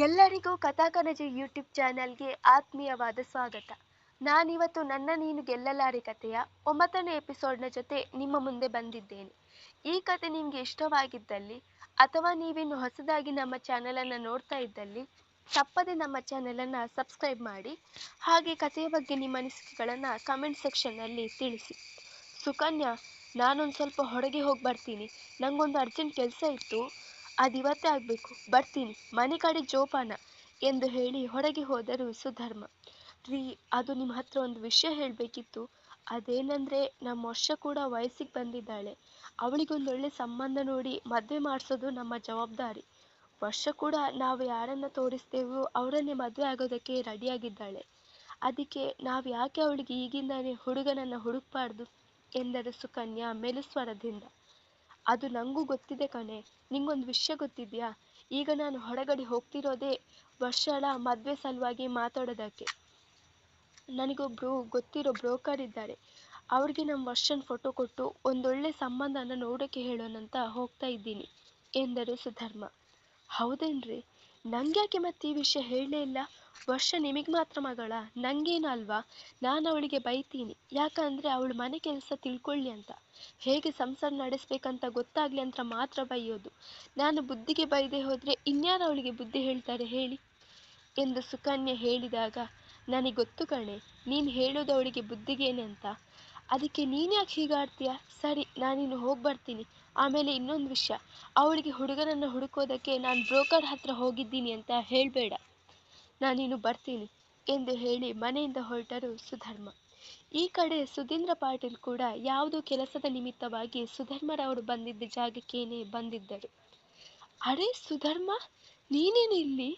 ಎಲ್ಲರಿಗೂ ಕಥಾಕನಜಿ ಯೂಟ್ಯೂಬ್ ಚಾನೆಲ್ಗೆ ಆತ್ಮೀಯವಾದ ಸ್ವಾಗತ. ನಾನಿವತ್ತು ನನ್ನ ನೀನು ಗೆಲ್ಲಲಾರೆ ಕಥೆಯ ಒಂಬತ್ತನೇ ಎಪಿಸೋಡ್ನ ಜೊತೆ ನಿಮ್ಮ ಮುಂದೆ ಬಂದಿದ್ದೇನೆ. ಈ ಕತೆ ನಿಮಗೆ ಇಷ್ಟವಾಗಿದ್ದಲ್ಲಿ ಅಥವಾ ನೀವಿನ್ನು ಹೊಸದಾಗಿ ನಮ್ಮ ಚಾನೆಲನ್ನು ನೋಡ್ತಾ ಇದ್ದಲ್ಲಿ, ತಪ್ಪದೆ ನಮ್ಮ ಚಾನೆಲನ್ನು ಸಬ್ಸ್ಕ್ರೈಬ್ ಮಾಡಿ, ಹಾಗೆ ಕಥೆಯ ಬಗ್ಗೆ ನಿಮ್ಮ ಅನಿಸಿಕೆಗಳನ್ನು ಕಮೆಂಟ್ ಸೆಕ್ಷನ್ನಲ್ಲಿ ತಿಳಿಸಿ. ಸುಕನ್ಯಾ, ನಾನೊಂದು ಸ್ವಲ್ಪ ಹೊರಗೆ ಹೋಗಿ ಬರ್ತೀನಿ ನನಗೊಂದು ಅರ್ಜೆಂಟ್ ಕೆಲಸ ಇತ್ತು. ಅದು ಇವತ್ತೇ ಆಗಬೇಕು. ಬರ್ತೀನಿ. ಮನೆ ಕಡೆ ಜೋಪಾನ ಎಂದು ಹೇಳಿ ಹೊರಗೆ ಹೋದರು ಸುಧರ್ಮ. ರೀ, ಅದು ನಿಮ್ಮ ಹತ್ರ ಒಂದು ವಿಷಯ ಹೇಳಬೇಕಿತ್ತು. ಅದೇನಂದ್ರೆ ನಮ್ಮ ವರ್ಷ ಕೂಡ ವಯಸ್ಸಿಗೆ ಬಂದಿದ್ದಾಳೆ. ಅವಳಿಗೊಂದೊಳ್ಳೆ ಸಂಬಂಧ ನೋಡಿ ಮದುವೆ ಮಾಡಿಸೋದು ನಮ್ಮ ಜವಾಬ್ದಾರಿ. ವರ್ಷ ಕೂಡ ನಾವು ಯಾರನ್ನ ತೋರಿಸ್ತೇವೋ ಅವರನ್ನೇ ಮದುವೆ ಆಗೋದಕ್ಕೆ ರೆಡಿಯಾಗಿದ್ದಾಳೆ. ಅದಕ್ಕೆ ನಾವು ಯಾಕೆ ಅವಳಿಗೆ ಈಗಿಂದಾನೇ ಹುಡುಗನನ್ನು ಹುಡುಕ್ಬಾರ್ದು ಎಂದರು ಸುಕನ್ಯಾ ಮೆಲುಸ್ವರದಿಂದ. ಅದು ನನಗೂ ಗೊತ್ತಿದೆ ಕಣೆ. ನಿಂಗೊಂದು ವಿಷಯ ಗೊತ್ತಿದೆಯಾ? ಈಗ ನಾನು ಹೊರಗಡೆ ಹೋಗ್ತಿರೋದೇ ವರ್ಷಳ ಮದುವೆ ಸಲುವಾಗಿ ಮಾತಾಡೋದಕ್ಕೆ. ನನಗೊಬ್ಬರು ಗೊತ್ತಿರೋ ಬ್ರೋಕರ್ ಇದ್ದಾರೆ. ಅವ್ರಿಗೆ ನಮ್ಮ ವರ್ಷನ್ ಫೋಟೋ ಕೊಟ್ಟು ಒಂದೊಳ್ಳೆ ಸಂಬಂಧನ ನೋಡೋಕ್ಕೆ ಹೇಳೋಣಂತ ಹೋಗ್ತಾ ಇದ್ದೀನಿ, ಎಂದರು ಸುಧರ್ಮ. ಹೌದೇನ್ರಿ? ನಂಗ್ಯಾಕೆ ಮತ್ತೆ ಈ ವಿಷಯ ಹೇಳಲೇ ಇಲ್ಲ? ವರ್ಷ ನಿಮಗೆ ಮಾತ್ರ ಮಗಳ, ನಂಗೇನು ಅಲ್ವಾ? ನಾನು ಅವಳಿಗೆ ಬೈತೀನಿ. ಯಾಕಂದ್ರೆ ಅವಳು ಮನೆ ಕೆಲಸ ತಿಳ್ಕೊಳ್ಳಿ ಅಂತ. ಹೇಗೆ ಸಂಸಾರ ನಡೆಸ್ಬೇಕಂತ ಗೊತ್ತಾಗ್ಲಿ ಅಂತ ಮಾತ್ರ ಬೈಯೋದು. ನಾನು ಬುದ್ಧಿಗೆ ಬೈದೆ ಹೋದ್ರೆ ಇನ್ಯಾರು ಅವಳಿಗೆ ಬುದ್ಧಿ ಹೇಳ್ತಾರೆ ಹೇಳಿ? ಎಂದು ಸುಕನ್ಯೆ ಹೇಳಿದಾಗ, ನನಗೆ ಗೊತ್ತು ಕಣೆ, ನೀನು ಹೇಳೋದು ಅವಳಿಗೆ ಬುದ್ಧಿಗೇನೆ ಅಂತ. ಅದಕ್ಕೆ ನೀನು ಯಾಕೆ ಹೀಗಾಡ್ತೀಯ ಸರಿ, ನಾನಿನ್ನು ಹೋಗಿ ಬರ್ತೀನಿ. ಆಮೇಲೆ ಇನ್ನೊಂದು ವಿಷಯ. ಅವಳಿಗೆ ಹುಡುಗನನ್ನು ಹುಡುಕೋದಕ್ಕೆ ನಾನು ಬ್ರೋಕರ್ ಹತ್ರ ಹೋಗಿದ್ದೀನಿ ಅಂತ ಹೇಳಬೇಡ. ನಾನಿನ್ನು ಬರ್ತೀನಿ ಎಂದು ಹೇಳಿ ಮನೆಯಿಂದ ಹೊರಟರು ಸುಧರ್ಮ. ಈ ಕಡೆ ಸುಧೀಂದ್ರ ಪಾಟೀಲ್ ಕೂಡ ಯಾವುದೋ ಕೆಲಸದ ನಿಮಿತ್ತವಾಗಿ ಸುಧರ್ಮರವರು ಬಂದಿದ್ದ ಜಾಗಕ್ಕೇನೆ ಬಂದಿದ್ದರು. ಅರೆ ಸುಧರ್ಮ, ನೀನೇನು ಇಲ್ಲಿ?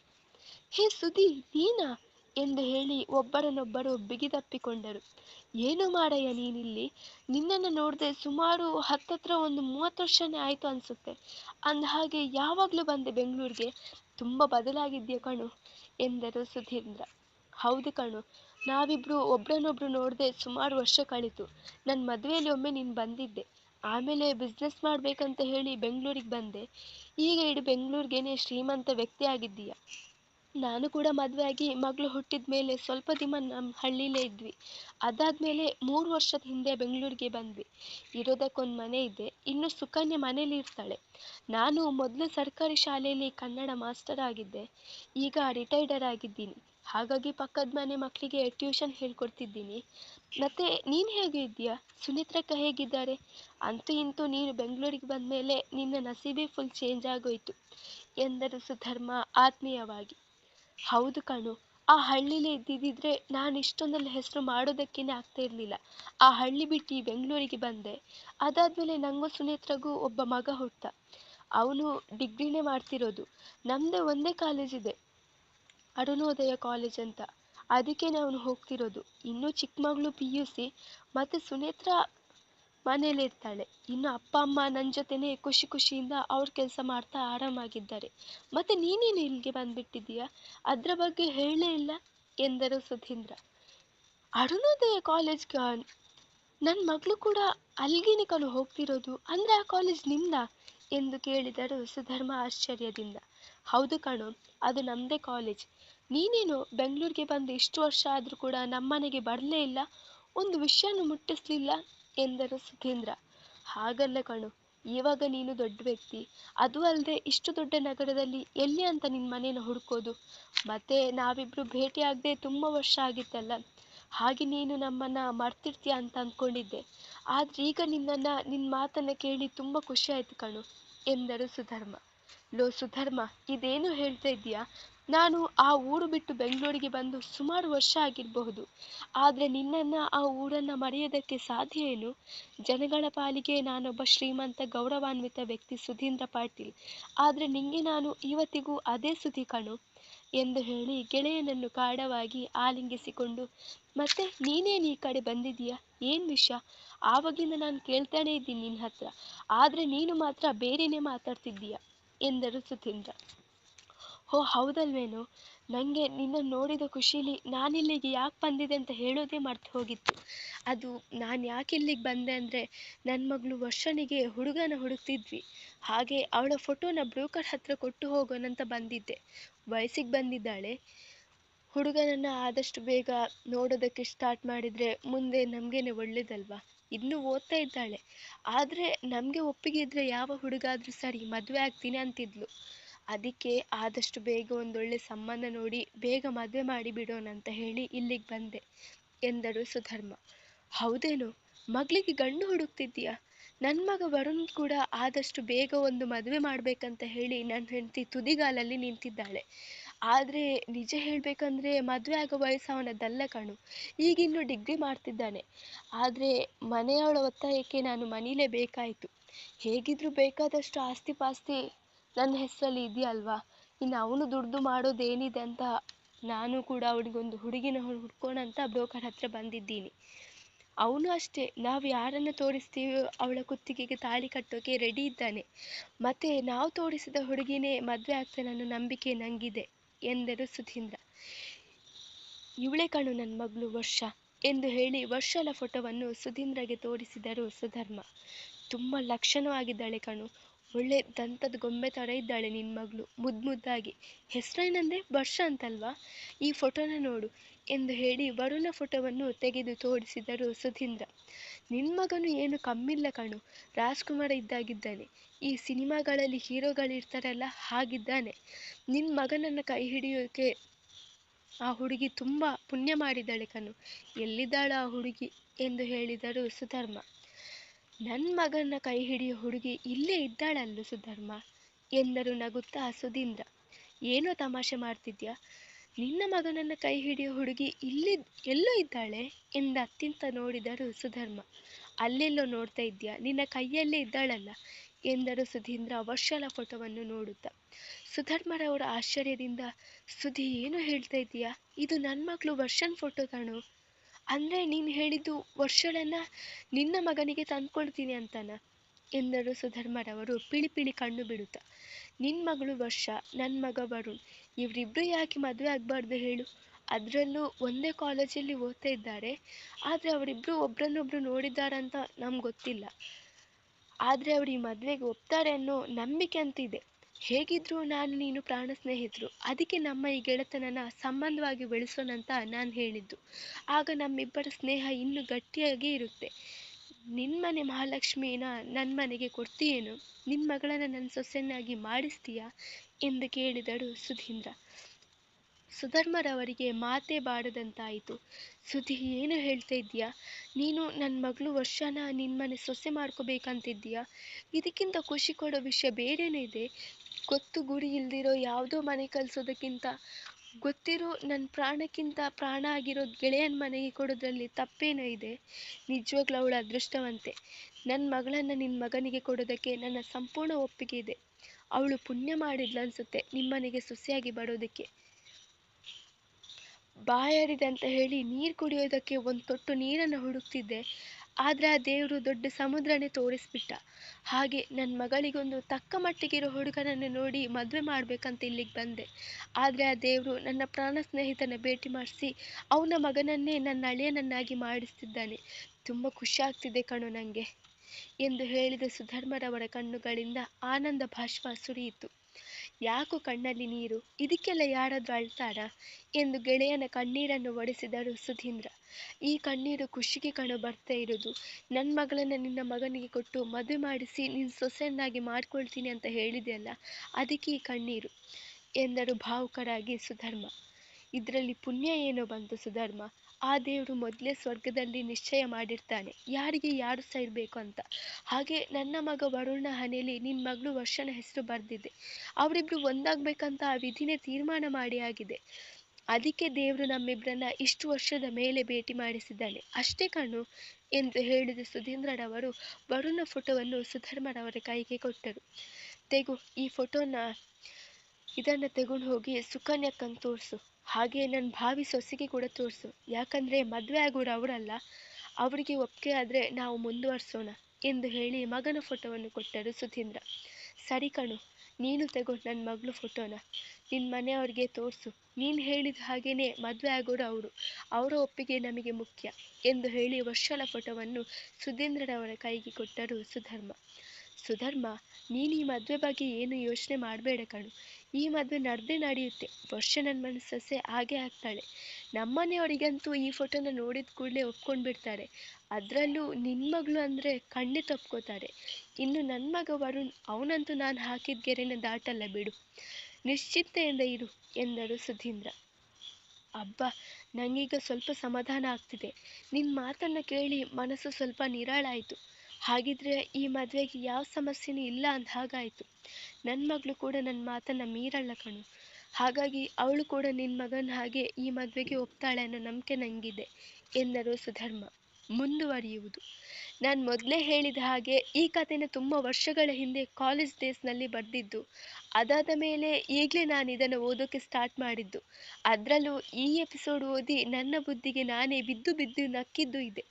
ಹೇ ಸುಧಿ, ನೀನಾ? ಎಂದು ಹೇಳಿ ಒಬ್ಬರನ್ನೊಬ್ಬರು ಬಿಗಿದಪ್ಪಿಕೊಂಡರು. ಏನು ಮಾಡಯ್ಯ ನೀನಿಲ್ಲಿ? ನಿನ್ನನ್ನು ನೋಡದೆ ಸುಮಾರು ಹತ್ತತ್ರ ಒಂದು ಮೂವತ್ತು ವರ್ಷನೇ ಆಯಿತು ಅನಿಸುತ್ತೆ. ಅಂದ ಹಾಗೆ ಯಾವಾಗಲೂ ಬಂದೆ ಬೆಂಗಳೂರಿಗೆ. ತುಂಬ ಬದಲಾಗಿದ್ಯಾ ಕಣು. ಎಂದರು ಸುಧೀಂದ್ರ. ಹೌದು ಕಣು ನಾವಿಬ್ಬರು ಒಬ್ರನ್ನೊಬ್ರು ನೋಡದೆ ಸುಮಾರು ವರ್ಷ ಕಳೀತು. ನನ್ನ ಮದುವೆಯಲ್ಲಿ ಒಮ್ಮೆ ನೀನು ಬಂದಿದ್ದೆ. ಆಮೇಲೆ ಬಿಸ್ನೆಸ್ ಮಾಡ್ಬೇಕಂತ ಹೇಳಿ ಬೆಂಗಳೂರಿಗೆ ಬಂದೆ. ಈಗ ಇಡೀ ಬೆಂಗಳೂರಿಗೇನೆ ಶ್ರೀಮಂತ ವ್ಯಕ್ತಿ ಆಗಿದ್ದೀಯ. ನಾನು ಕೂಡ ಮದುವೆ ಮಗಳು ಹುಟ್ಟಿದ ಮೇಲೆ ಸ್ವಲ್ಪ ದಿನ ನಮ್ಮ ಹಳ್ಳಿಲೇ ಇದ್ವಿ. ಅದಾದಮೇಲೆ ಮೂರು ವರ್ಷದ ಹಿಂದೆ ಬೆಂಗಳೂರಿಗೆ ಬಂದ್ವಿ. ಇರೋದಕ್ಕೊಂದು ಮನೆ ಇದೆ. ಇನ್ನು ಸುಕನ್ಯ ಮನೇಲಿ ಇರ್ತಾಳೆ. ನಾನು ಮೊದಲು ಸರ್ಕಾರಿ ಶಾಲೆಯಲ್ಲಿ ಕನ್ನಡ ಮಾಸ್ಟರ್ ಆಗಿದ್ದೆ. ಈಗ ರಿಟೈರ್ಡರ್ ಆಗಿದ್ದೀನಿ. ಹಾಗಾಗಿ ಪಕ್ಕದ ಮನೆ ಮಕ್ಕಳಿಗೆ ಟ್ಯೂಷನ್ ಹೇಳ್ಕೊಡ್ತಿದ್ದೀನಿ. ಮತ್ತೆ ನೀನು ಹೇಗೆ ಇದೆಯಾ ಸುನೇತ್ರಕ್ಕ ಹೇಗಿದ್ದಾರೆ? ಅಂತೂ ಇಂತೂ ನೀನು ಬೆಂಗಳೂರಿಗೆ ಬಂದ ಮೇಲೆ ನಿನ್ನ ನಸೀಬೇ ಫುಲ್ ಚೇಂಜ್ ಆಗೋಯ್ತು ಎಂದರು ಸುಧರ್ಮ ಆತ್ಮೀಯವಾಗಿ. ಹೌದು ಕಣು. ಆ ಹಳ್ಳಿಲಿ ಇದ್ದಿದ್ದಿದ್ರೆ ನಾನು ಇಷ್ಟೊಂದಲ್ಲಿ ಹೆಸರು ಮಾಡೋದಕ್ಕೇನೆ ಆಗ್ತಾ ಇರಲಿಲ್ಲ. ಆ ಹಳ್ಳಿ ಬಿಟ್ಟು ಬೆಂಗಳೂರಿಗೆ ಬಂದೆ. ಅದಾದ್ಮೇಲೆ ನನಗೂ ಸುನೇತ್ರಗೂ ಒಬ್ಬ ಮಗ ಹುಟ್ಟ. ಅವನು ಡಿಗ್ರಿನೇ ಮಾಡ್ತಿರೋದು. ನಮ್ಮದೇ ಒಂದೇ ಕಾಲೇಜ್ ಇದೆ. ಅರುಣೋದಯ ಕಾಲೇಜ್ ಅಂತ. ಅದಕ್ಕೆ ಅವನು ಹೋಗ್ತಿರೋದು. ಇನ್ನೂ ಚಿಕ್ಕ ಮಗಳು ಪಿ ಯು ಸಿ ಮತ್ತು ಸುನೇತ್ರ ಮನೇಲಿ ಇರ್ತಾಳೆ ಇನ್ನು ಅಪ್ಪ, ಅಮ್ಮ ನನ್ನ ಜೊತೆನೆ ಖುಷಿ ಖುಷಿಯಿಂದ ಅವ್ರ ಕೆಲಸ ಮಾಡ್ತಾ ಆರಾಮಾಗಿದ್ದಾರೆ. ಮತ್ತೆ ನೀನೇನು ಇಲ್ಲಿಗೆ ಬಂದುಬಿಟ್ಟಿದ್ದೀಯಾ? ಅದರ ಬಗ್ಗೆ ಹೇಳೇ ಇಲ್ಲ ಎಂದರು ಸುಧೀಂದ್ರ. ಅರುಣೋದಯ ಕಾಲೇಜ್ಗೆ ನನ್ನ ಮಗಳು ಕೂಡ ಅಲ್ಲಿಗೆ ಹೋಗ್ತಿರೋದು. ಅಂದ್ರೆ ಆ ಕಾಲೇಜ್ನಿಂದ ಎಂದು ಕೇಳಿದರು ಸುಧರ್ಮ ಆಶ್ಚರ್ಯದಿಂದ. ಹೌದು ಕಣು, ಅದು ನಮ್ಮದೇ ಕಾಲೇಜ್ ನೀನೇನು ಬೆಂಗಳೂರಿಗೆ ಬಂದು ಇಷ್ಟು ವರ್ಷ ಆದರೂ ಕೂಡ ನಮ್ಮನೆಗೆ ಬರಲೇ ಇಲ್ಲ? ಒಂದು ವಿಷಯನೂ ಮುಟ್ಟಿಸ್ಲಿಲ್ಲ? ಎಂದರು ಸುಧೀಂದ್ರ. ಹಾಗಲ್ಲ ಕಣು, ಇವಾಗ ನೀನು ದೊಡ್ಡ ವ್ಯಕ್ತಿ. ಅದು ಅಲ್ಲದೆ ಇಷ್ಟು ದೊಡ್ಡ ನಗರದಲ್ಲಿ ಎಲ್ಲಿ ಅಂತ ನಿನ್ನ ಮನೇನ ಹುಡ್ಕೋದು? ಮತ್ತೆ ನಾವಿಬ್ಬರು ಭೇಟಿಯಾಗದೆ ತುಂಬ ವರ್ಷ ಆಗಿತ್ತಲ್ಲ. ಹಾಗೆ ನೀನು ನಮ್ಮನ್ನ ಮರ್ತಿರ್ತೀಯ ಅಂತ ಅಂದ್ಕೊಂಡಿದ್ದೆ ಆದ್ರೆ ಈಗ ನಿನ್ನನ್ನು ನಿನ್ನ ಮಾತನ್ನ ಕೇಳಿ ತುಂಬ ಖುಷಿ ಆಯ್ತು ಕಣು, ಎಂದರು ಸುಧರ್ಮ. ಲೋ ಸುಧರ್ಮ, ಇದೇನು ಹೇಳ್ತಾ ಇದೆಯಾ ನಾನು ಆ ಊರು ಬಿಟ್ಟು ಬೆಂಗಳೂರಿಗೆ ಬಂದು ಸುಮಾರು ವರ್ಷ ಆಗಿರಬಹುದು. ಆದರೆ ನಿನ್ನನ್ನು ಆ ಊರನ್ನು ಮರೆಯೋದಕ್ಕೆ ಸಾಧ್ಯ ಏನು? ಜನಗಳ ಪಾಲಿಗೆ ನಾನೊಬ್ಬ ಶ್ರೀಮಂತ ಗೌರವಾನ್ವಿತ ವ್ಯಕ್ತಿ ಸುಧೀಂದ್ರ ಪಾಟೀಲ್. ಆದರೆ ನಿಂಗೆ ನಾನು ಇವತ್ತಿಗೂ ಅದೇ ಸುದ್ದಿ ಕಣು? ಎಂದು ಹೇಳಿ ಗೆಳೆಯನನ್ನು ಕಾಡವಾಗಿ ಆಲಿಂಗಿಸಿಕೊಂಡು, ಮತ್ತೆ ನೀನೇನು ಈ ಕಡೆ ಬಂದಿದೀಯಾ ಏನು ವಿಷಯ ಆವಾಗಿಂದ ನಾನು ಕೇಳ್ತಾನೇ ಇದ್ದೀನಿ ನಿನ್ನ ಹತ್ರ. ಆದರೆ ನೀನು ಮಾತ್ರ ಬೇರೆಯೇ ಮಾತಾಡ್ತಿದ್ದೀಯ? ಎಂದರು ಸುಧೀಂದ್ರ. ಓ, ಹೌದಲ್ವೇನು? ನನಗೆ ನಿನ್ನನ್ನು ನೋಡಿದ ಖುಷೀಲಿ ನಾನಿಲ್ಲಿಗೆ ಯಾಕೆ ಬಂದಿದೆ ಅಂತ ಹೇಳೋದೇ ಮರ್ತು ಹೋಗಿತ್ತು. ಅದು ನಾನು ಯಾಕೆ ಇಲ್ಲಿಗೆ ಬಂದೆ ಅಂದರೆ ನನ್ನ ಮಗಳು ವರ್ಷನಿಗೆ ಹುಡುಗನ ಹುಡುಕ್ತಿದ್ವಿ. ಹಾಗೆ ಅವಳ ಫೋಟೋನ ಬ್ರೋಕರ್ ಹತ್ರ ಕೊಟ್ಟು ಹೋಗೋಣಂತ ಬಂದಿದ್ದೆ. ವಯಸ್ಸಿಗೆ ಬಂದಿದ್ದಾಳೆ. ಹುಡುಗನನ್ನು ಆದಷ್ಟು ಬೇಗ ನೋಡೋದಕ್ಕೆ ಸ್ಟಾರ್ಟ್ ಮಾಡಿದರೆ ಮುಂದೆ ನಮಗೇನೆ ಒಳ್ಳೇದಲ್ವಾ? ಇನ್ನೂ ಓದ್ತಾ ಇದ್ದಾಳೆ. ಆದರೆ ನಮಗೆ ಒಪ್ಪಿಗೆ ಇದ್ದರೆ ಯಾವ ಹುಡುಗ ಆದರೂ ಸರಿ ಮದುವೆ ಆಗ್ತೀನಿ ಅಂತಿದ್ಲು. ಅದಕ್ಕೆ ಆದಷ್ಟು ಬೇಗ ಒಂದೊಳ್ಳೆ ಸಂಬಂಧ ನೋಡಿ, ಬೇಗ ಮದುವೆ ಮಾಡಿ ಬಿಡೋಣ ಅಂತ ಹೇಳಿ ಇಲ್ಲಿಗೆ ಬಂದೆ ಎಂದರು ಸುಧರ್ಮ. ಹೌದೇನು? ಮಗಳಿಗೆ ಗಂಡು ಹುಡುಕ್ತಿದ್ದೀಯಾ? ನನ್ನ ಮಗ ವರುಣ್ ಕೂಡ ಆದಷ್ಟು ಬೇಗ ಒಂದು ಮದುವೆ ಮಾಡ್ಬೇಕಂತ ಹೇಳಿ ನನ್ನ ಹೆಂಡತಿ ತುದಿಗಾಲಲ್ಲಿ ನಿಂತಿದ್ದಾಳೆ. ಆದ್ರೆ ನಿಜ ಹೇಳ್ಬೇಕಂದ್ರೆ ಮದುವೆ ಆಗೋ ವಯಸ್ಸು ಅವನದ್ದಲ್ಲ ಕಣು. ಈಗಿನ್ನು ಡಿಗ್ರಿ ಮಾಡ್ತಿದ್ದಾನೆ. ಆದ್ರೆ ಮನೆಯವಳ ಒತ್ತಾಯಕ್ಕೆ ನಾನು ಮನೀಲೇ ಬೇಕಾಯಿತು. ಹೇಗಿದ್ರೂ ಬೇಕಾದಷ್ಟು ಆಸ್ತಿ ಪಾಸ್ತಿ ನನ್ನ ಹೆಸರಲ್ಲಿ ಇದೆಯಲ್ವಾ? ಇನ್ನು ಅವನು ದುಡ್ದು ಮಾಡೋದೇನಿದೆ ಅಂತ ನಾನು ಕೂಡ ಅವನಿಗೊಂದು ಹುಡುಗಿನ ಹುಡ್ಕೋಣ ಅಂತ ಬ್ರೋಕರ್ ಹತ್ರ ಬಂದಿದ್ದೀನಿ. ಅವನು ಅಷ್ಟೇ, ನಾವು ಯಾರನ್ನು ತೋರಿಸ್ತೀವೋ ಅವಳ ಕುತ್ತಿಗೆಗೆ ತಾಳಿ ಕಟ್ಟೋಕೆ ರೆಡಿ ಇದ್ದಾನೆ. ಮತ್ತೆ ನಾವು ತೋರಿಸಿದ ಹುಡುಗಿನೇ ಮದುವೆ ಆಗ್ತಾನೆ ಅನ್ನೋ ನಂಬಿಕೆ ನಂಗಿದೆ, ಎಂದರು ಸುಧೀಂದ್ರ. ಇವಳೆ ಕಣು ನನ್ನ ಮಗಳು ವರ್ಷ, ಎಂದು ಹೇಳಿ ವರ್ಷಳ ಫೋಟೋವನ್ನು ಸುಧೀಂದ್ರಗೆ ತೋರಿಸಿದರು ಸುಧರ್ಮ. ತುಂಬ ಲಕ್ಷಣವಾಗಿದ್ದಾಳೆ ಕಣು ಒಳ್ಳೆ ದಂತದ ಗೊಂಬೆ ಥರ ಇದ್ದಾಳೆ ನಿನ್ನ ಮಗಳು. ಮುದ್ದು ಮುದ್ದಾಗಿ. ಹೆಸರೇನಂದೆ ವರ್ಷ ಅಂತಲ್ವಾ? ಈ ಫೋಟೋನ ನೋಡು ಎಂದು ಹೇಳಿ ವರುಣ ಫೋಟೋವನ್ನು ತೆಗೆದು ತೋರಿಸಿದರು ಸುಧೀಂದ್ರ. ನಿನ್ನ ಮಗನು ಏನು ಕಮ್ಮಿಲ್ಲ ಕಣು. ರಾಜ್ಕುಮಾರ್ ಇದ್ದಾಗಿದ್ದಾನೆ. ಈ ಸಿನಿಮಾಗಳಲ್ಲಿ ಹೀರೋಗಳಿರ್ತಾರಲ್ಲ, ಹಾಗಿದ್ದಾನೆ. ನಿನ್ನ ಮಗನನ್ನು ಕೈ ಹಿಡಿಯೋಕೆ ಆ ಹುಡುಗಿ ತುಂಬ ಪುಣ್ಯ ಮಾಡಿದ್ದಾಳೆ ಕಣು. ಎಲ್ಲಿದ್ದಾಳ ಆ ಹುಡುಗಿ? ಎಂದು ಹೇಳಿದರು ಸುಧರ್ಮ. ನನ್ನ ಮಗನ ಕೈ ಹಿಡಿಯೋ ಹುಡುಗಿ ಇಲ್ಲೇ ಇದ್ದಾಳಲ್ಲು ಸುಧರ್ಮ, ಎಂದರು ನಗುತ್ತಾ ಸುಧೀಂದ್ರ. ಏನೋ ತಮಾಷೆ ಮಾಡ್ತಿದ್ಯಾ? ನಿನ್ನ ಮಗನನ್ನ ಕೈ ಹಿಡಿಯೋ ಹುಡುಗಿ ಇಲ್ಲಿ, ಎಲ್ಲೋ ಇದ್ದಾಳೆ ಎಂದ ಅತ್ತಿಂತ ನೋಡಿದರು ಸುಧರ್ಮ. ಅಲ್ಲೆಲ್ಲೋ ನೋಡ್ತಾ ಇದ್ಯಾ? ನಿನ್ನ ಕೈಯಲ್ಲೇ ಇದ್ದಾಳಲ್ಲ ಎಂದರು ಸುಧೀಂದ್ರ ವರ್ಷಲ ಫೋಟೋವನ್ನು ನೋಡುತ್ತಾ. ಸುಧರ್ಮರವರ ಆಶ್ಚರ್ಯದಿಂದ, ಸುಧಿ, ಏನು ಹೇಳ್ತಾ ಇದ್ದೀಯಾ ಇದು ನನ್ನ ಮಗಳು ವರ್ಷನ್ ಫೋಟೋ ಕಣು. ಅಂದರೆ ನೀನು ಹೇಳಿದ್ದು ವರ್ಷಳನ್ನ ನಿನ್ನ ಮಗನಿಗೆ ತಂದ್ಕೊಳ್ತೀನಿ ಅಂತನ? ಎಂದರು ಸುಧರ್ಮರವರು. ಪಿಳಿ ಪಿಳಿ ಕಣ್ಣು ಬಿಡುತ್ತಾ. ನಿನ್ನ ಮಗಳು ವರ್ಷ ನನ್ನ ಮಗ ವರುಣ್. ಇವರಿಬ್ಬರು ಯಾಕೆ ಮದುವೆ ಆಗಬಾರ್ದು ಹೇಳು? ಅದರಲ್ಲೂ ಒಂದೇ ಕಾಲೇಜಲ್ಲಿ ಓದ್ತಾ ಇದ್ದಾರೆ. ಆದರೆ ಅವರಿಬ್ಬರು ಒಬ್ರನ್ನೊಬ್ರು ನೋಡಿದ್ದಾರಂತ ನಮ್ಗೆ ಗೊತ್ತಿಲ್ಲ. ಆದರೆ ಅವರು ಈ ಮದುವೆಗೆ ಒಪ್ತಾರೆ ಅನ್ನೋ ನಂಬಿಕೆ ಅಂತಿದೆ ಹೇಗಿದ್ರೂ ನಾನು ನೀನು ಪ್ರಾಣ ಸ್ನೇಹಿತರು. ಅದಕ್ಕೆ ನಮ್ಮ ಈ ಗೆಳೆತನನ ಸಂಬಂಧವಾಗಿ ಬೆಳೆಸೋಣಂತ ನಾನು ಹೇಳಿದ್ದು. ಆಗ ನಮ್ಮಿಬ್ಬರ ಸ್ನೇಹ ಇನ್ನೂ ಗಟ್ಟಿಯಾಗಿ ಇರುತ್ತೆ. ನಿನ್ನ ಮನೆ ಮಹಾಲಕ್ಷ್ಮೀನ ನನ್ನ ಮನೆಗೆ ಕೊಡ್ತೀಯೇನು? ನಿನ್ನ ಮಗಳನ್ನ ನನ್ನ ಸೊಸೆಯನ್ನಾಗಿ ಮಾಡಿಸ್ತೀಯಾ? ಎಂದು ಕೇಳಿದಳು ಸುಧೀಂದ್ರ. ಸುಧರ್ಮರವರಿಗೆ ಮಾತೇ ಬಾಡದಂತಾಯಿತು ಸುಧಿ, ಏನು ಹೇಳ್ತಾ ಇದ್ದೀಯಾ? ನೀನು ನನ್ನ ಮಗಳು ವರ್ಷನ ನಿನ್ನ ಮನೆ ಸೊಸೆ ಮಾಡ್ಕೋಬೇಕಂತಿದ್ದೀಯಾ? ಇದಕ್ಕಿಂತ ಖುಷಿ ಕೊಡೋ ವಿಷಯ ಬೇರೆನೇ ಇದೆ. ಗೊತ್ತು ಗುರಿ ಇಲ್ದಿರೋ ಯಾವುದೋ ಮನೆ ಕಲಿಸೋದಕ್ಕಿಂತ ಗೊತ್ತಿರೋ ನನ್ನ ಪ್ರಾಣಕ್ಕಿಂತ ಪ್ರಾಣ ಆಗಿರೋ ಗೆಳೆಯನ ಮನೆಗೆ ಕೊಡೋದ್ರಲ್ಲಿ ತಪ್ಪೇನೋ ಇದೆ. ನಿಜವಾಗ್ಲೂ ಅವಳ ಅದೃಷ್ಟವಂತೆ. ನನ್ನ ಮಗಳನ್ನು ನಿನ್ನ ಮಗನಿಗೆ ಕೊಡೋದಕ್ಕೆ ನನ್ನ ಸಂಪೂರ್ಣ ಒಪ್ಪಿಗೆ ಇದೆ. ಅವಳು ಪುಣ್ಯ ಮಾಡಿದ್ಲು ಅನ್ಸುತ್ತೆ ನಿಮ್ಮನೆಗೆ ಸೊಸೆಯಾಗಿ ಬರೋದಕ್ಕೆ. ಬಾಯಾರಿದೆ ಅಂತ ಹೇಳಿ ನೀರು ಕುಡಿಯೋದಕ್ಕೆ ಒಂದು ತೊಟ್ಟು ನೀರನ್ನು ಹುಡುಕ್ತಿದ್ದೆ. ಆದರೆ ಆ ದೇವರು ದೊಡ್ಡ ಸಮುದ್ರನೇ ತೋರಿಸ್ಬಿಟ್ಟ. ಹಾಗೆ ನನ್ನ ಮಗಳಿಗೊಂದು ತಕ್ಕ ಮಟ್ಟಿಗಿರೋ ಹುಡುಗನನ್ನು ನೋಡಿ ಮದುವೆ ಮಾಡಬೇಕಂತ ಇಲ್ಲಿಗೆ ಬಂದೆ. ಆದರೆ ಆ ದೇವರು ನನ್ನ ಪ್ರಾಣ ಸ್ನೇಹಿತನ ಭೇಟಿ ಮಾಡಿಸಿ ಅವನ ಮಗನನ್ನೇ ನನ್ನ ಅಳಿಯನನ್ನಾಗಿ ಮಾಡಿಸ್ತಿದ್ದಾನೆ. ತುಂಬ ಖುಷಿ ಆಗ್ತಿದೆ ಕಣೋ ನನಗೆ ಎಂದು ಹೇಳಿದ ಸುಧರ್ಮರವರ ಕಣ್ಣುಗಳಿಂದ ಆನಂದ ಭಾಷ್ಪ ಸುರಿಯಿತು. ಯಾಕೋ ಕಣ್ಣಲ್ಲಿ ನೀರು? ಇದಕ್ಕೆಲ್ಲ ಯಾರಾದರೂ ಅಳ್ತಾರಾ? ಎಂದು ಗೆಳೆಯನ ಕಣ್ಣೀರನ್ನು ಒಡೆಸಿದರು ಸುಧೀಂದ್ರ. ಈ ಕಣ್ಣೀರು ಖುಷಿಗೆ ಕಣೋ ಬರ್ತಾ ಇರೋದು. ನನ್ನ ಮಗಳನ್ನು ನಿನ್ನ ಮಗನಿಗೆ ಕೊಟ್ಟು ಮದುವೆ ಮಾಡಿಸಿ ನಿನ್ನ ಸೊಸೆಯನ್ನಾಗಿ ಮಾಡ್ಕೊಳ್ತೀನಿ ಅಂತ ಹೇಳಿದೆಯಲ್ಲ, ಅದಕ್ಕೆ ಈ ಕಣ್ಣೀರು? ಎಂದರು ಭಾವುಕರಾಗಿ ಸುಧರ್ಮ. ಇದರಲ್ಲಿ ಪುಣ್ಯ ಏನೋ ಬಂತು ಸುಧರ್ಮ. ಆ ದೇವರು ಮೊದಲೇ ಸ್ವರ್ಗದಲ್ಲಿ ನಿಶ್ಚಯ ಮಾಡಿರ್ತಾನೆ. ಯಾರಿಗೆ ಯಾರು ಬೇಕು ಅಂತ. ಹಾಗೆ ನನ್ನ ಮಗ ವರುಣ ಹಣೆಯಲ್ಲಿ ನಿನ್ನ ಮಗಳು ವರ್ಷನ ಹೆಸರು ಬರೆದಿದೆ. ಅವರಿಬ್ರು ಒಂದಾಗಬೇಕಂತ ಆ ವಿಧಿನೇ ತೀರ್ಮಾನ ಮಾಡಿ ಆಗಿದೆ. ಅದಕ್ಕೆ ದೇವರು ನಮ್ಮಿಬ್ಬರನ್ನ ಇಷ್ಟು ವರ್ಷದ ಮೇಲೆ ಭೇಟಿ ಮಾಡಿಸಿದ್ದಾನೆ. ಅಷ್ಟೇ ಕಣ್ಣು ಎಂದು ಹೇಳಿದ ಸುಧೀಂದ್ರರವರು ವರುಣ ಫೋಟೋವನ್ನು ಸುಧರ್ಮರವರ ಕೈಗೆ ಕೊಟ್ಟರು. ತೆಗು, ಈ ಫೋಟೋನ ಇದನ್ನು ತಗೊಂಡು ಹೋಗಿ ಸುಕನ್ಯಕ್ಕಂಗೆ ತೋರಿಸು. ಹಾಗೆ ನನ್ನ ಭಾವಿ ಸೊಸೆಗೆ ಕೂಡ ತೋರಿಸು. ಯಾಕಂದ್ರೆ ಮದ್ವೆ ಆಗೋರು ಅವರಲ್ಲ, ಅವರಿಗೆ ಒಪ್ಪಿಗೆ ಆದ್ರೆ ನಾವು ಮುಂದುವರಿಸೋಣ ಎಂದು ಹೇಳಿ ಮಗನ ಫೋಟೋವನ್ನು ಕೊಟ್ಟರು ಸುಧೀಂದ್ರ. ಸರಿ ಕಣು, ನೀನು ತಗೋ ನನ್ನ ಮಗಳು ಫೋಟೋನ. ನಿನ್ನ ಮನೆಯವ್ರಿಗೆ ತೋರಿಸು. ನೀನು ಹೇಳಿದ ಹಾಗೇನೆ ಮದುವೆ ಆಗೋರು ಅವರು. ಅವರ ಒಪ್ಪಿಗೆ ನಮಗೆ ಮುಖ್ಯ ಎಂದು ಹೇಳಿ ವರ್ಷಲ ಫೋಟೋವನ್ನು ಸುಧೀಂದ್ರರವರ ಕೈಗೆ ಕೊಟ್ಟರು ಸುಧರ್ಮ. ಸುಧರ್ಮ, ನೀನು ಈ ಮದುವೆ ಬಗ್ಗೆ ಏನು ಯೋಚನೆ ಮಾಡಬೇಡ ಕಣು. ಈ ಮದುವೆ ನಡೆದೇ ನಡೆಯುತ್ತೆ. ವರ್ಷ ನನ್ನ ಮನೆ ಹಾಗೆ ಆಗ್ತಾಳೆ. ನಮ್ಮನೆಯವರಿಗಂತೂ ಈ ಫೋಟೋನ ನೋಡಿದ ಕೂಡಲೇ ಒಪ್ಕೊಂಡು ಬಿಡ್ತಾರೆ ಅದರಲ್ಲೂ ನಿನ್ನ ಮಗಳು ಅಂದರೆ ಖಂಡಿತ ಒಪ್ಕೋತಾರೆ ಇನ್ನು ನನ್ನ ಮಗ ವರುಣ್, ಅವನಂತೂ ನಾನು ಹಾಕಿದ ಗೆರೆನ ದಾಟಲ್ಲ ಬಿಡು. ನಿಶ್ಚಿಂತೆಯಿಂದ ಇರು ಎಂದರು ಸುಧೀಂದ್ರ. ಅಬ್ಬಾ ನನಗೀಗ ಸ್ವಲ್ಪ ಸಮಾಧಾನ ಆಗ್ತಿದೆ. ನಿನ್ನ ಮಾತನ್ನು ಕೇಳಿ ಮನಸ್ಸು ಸ್ವಲ್ಪ ನಿರಾಳಾಯಿತು. ಹಾಗಿದ್ರೆ ಈ ಮದುವೆಗೆ ಯಾವ ಸಮಸ್ಯೆನೂ ಇಲ್ಲ ಅಂದ ಹಾಗಾಯಿತು. ನನ್ನ ಮಗಳು ಕೂಡ ನನ್ನ ಮಾತನ್ನ ಮೀರಲ್ಲ ಕಣು. ಹಾಗಾಗಿ ಅವಳು ಕೂಡ ನಿನ್ನ ಮಗನ ಹಾಗೆ ಈ ಮದುವೆಗೆ ಒಪ್ತಾಳೆ ಅನ್ನೋ ನಂಬಿಕೆ ನಂಗಿದೆ, ಎಂದರು ಸುಧರ್ಮ. ಮುಂದುವರಿಯುವುದು. ನಾನು ಮೊದಲೇ ಹೇಳಿದ ಹಾಗೆ ಈ ಕಥೆನ ತುಂಬ ವರ್ಷಗಳ ಹಿಂದೆ ಕಾಲೇಜ್ ಡೇಸ್ನಲ್ಲಿ ಬರೆದಿದ್ದು. ಅದಾದ ಮೇಲೆ ಈಗಲೇ ನಾನು ಇದನ್ನು ಓದೋಕೆ ಸ್ಟಾರ್ಟ್ ಮಾಡಿದ್ದು. ಅದರಲ್ಲೂ ಈ ಎಪಿಸೋಡ್ ಓದಿ ನನ್ನ ಬುದ್ಧಿಗೆ ನಾನೇ ಬಿದ್ದು ಬಿದ್ದು ನಕ್ಕಿದ್ದು ಇದೆ.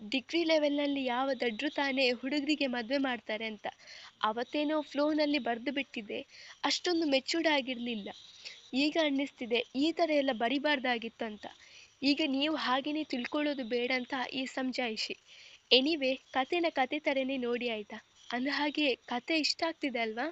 ಡಿಗ್ರಿ ಲೆವೆಲ್ನಲ್ಲಿ ಯಾವ ದಡ್ರು ತಾನೇ ಹುಡುಗರಿಗೆ ಮದುವೆ ಮಾಡ್ತಾರೆ ಅಂತ ಅವತ್ತೇನೋ ಫ್ಲೋನಲ್ಲಿ ಬರೆದು ಬಿಟ್ಟಿದ್ದೆ ಅಷ್ಟೊಂದು ಮೆಚ್ಯೂರ್ಡ್ ಆಗಿರಲಿಲ್ಲ. ಈಗ ಅನ್ನಿಸ್ತಿದೆ, ಈ ಥರ ಎಲ್ಲ ಬರಿಬಾರ್ದಾಗಿತ್ತು ಅಂತ. ಈಗ ನೀವು ಹಾಗೆಯೇ ತಿಳ್ಕೊಳ್ಳೋದು ಬೇಡ ಅಂತ ಈ ಸಮಜಾಯಿಷಿ ಎನಿವೆ ಕತೆನ ಕತೆ ಥರನೇ ನೋಡಿ ಆಯಿತಾ? ಅಂದ ಹಾಗೆ ಕತೆ ಇಷ್ಟ ಆಗ್ತಿದೆ ಅಲ್ವಾ?